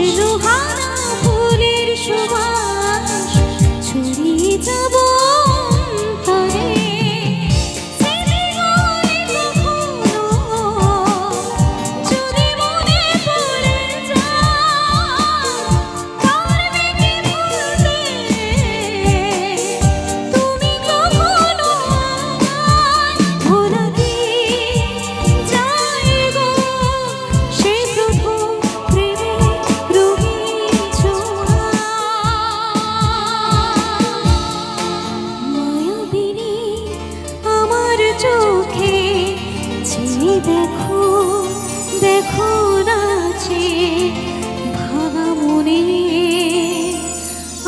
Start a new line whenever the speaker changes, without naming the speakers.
খুশলু হারা ফুলের শোভা।